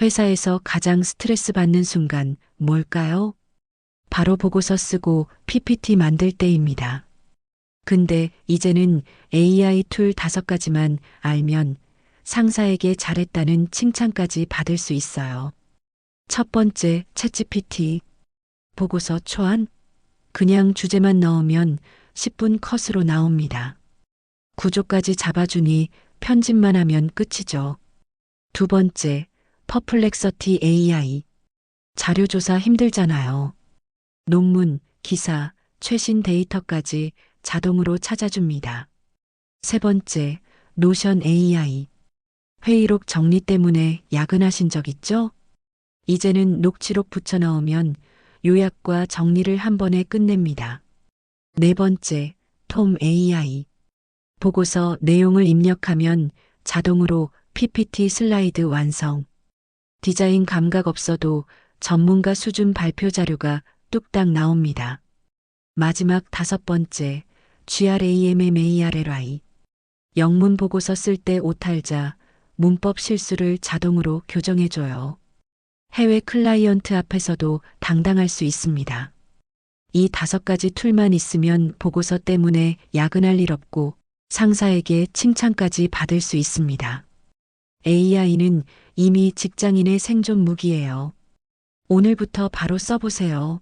회사에서 가장 스트레스 받는 순간 뭘까요? 바로 보고서 쓰고 PPT 만들 때입니다. 근데 이제는 AI 툴 다섯 가지만 알면 상사에게 잘했다는 칭찬까지 받을 수 있어요. 첫 번째, 챗GPT. 보고서 초안? 그냥 주제만 넣으면 10분 컷으로 나옵니다. 구조까지 잡아주니 편집만 하면 끝이죠. 두 번째, 퍼플렉서티 AI. 자료조사 힘들잖아요. 논문, 기사, 최신 데이터까지 자동으로 찾아줍니다. 세 번째, 노션 AI. 회의록 정리 때문에 야근하신 적 있죠? 이제는 녹취록 붙여 넣으면 요약과 정리를 한 번에 끝냅니다. 네 번째, 톰 AI. 보고서 내용을 입력하면 자동으로 PPT 슬라이드 완성. 디자인 감각 없어도 전문가 수준 발표 자료가 뚝딱 나옵니다. 마지막 다섯 번째, GRAMMARLI. 영문 보고서 쓸 때 오탈자, 문법 실수를 자동으로 교정해줘요. 해외 클라이언트 앞에서도 당당할 수 있습니다. 이 다섯 가지 툴만 있으면 보고서 때문에 야근할 일 없고 상사에게 칭찬까지 받을 수 있습니다. AI는 이미 직장인의 생존 무기예요. 오늘부터 바로 써보세요.